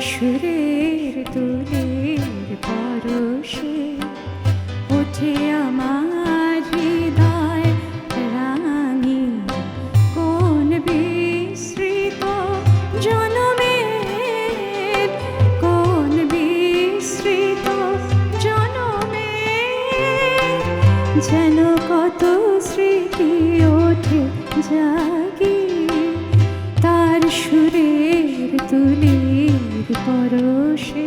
সুরের তুলের পরশে, ওঠে আমার হৃদয় রাঙি কোন বিস্মৃত জনমের কোন বিস্মৃত জনমের যেন কত স্মৃতি ওঠে জাগি। তার সুরের তুলির পরশে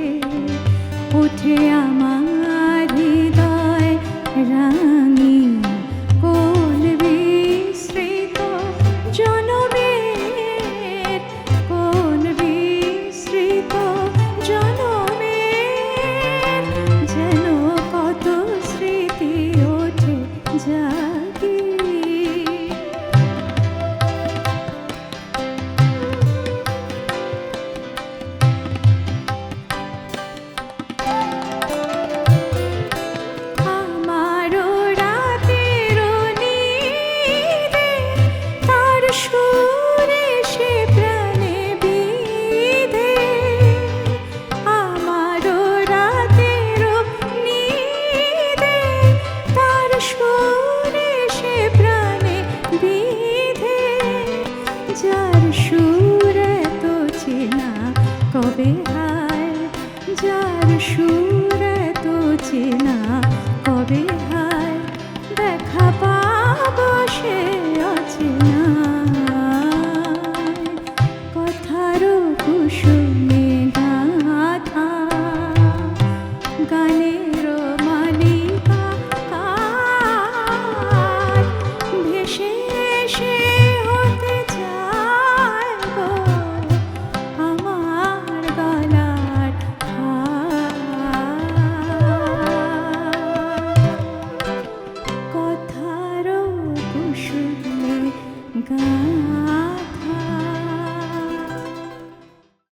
বাঁচি না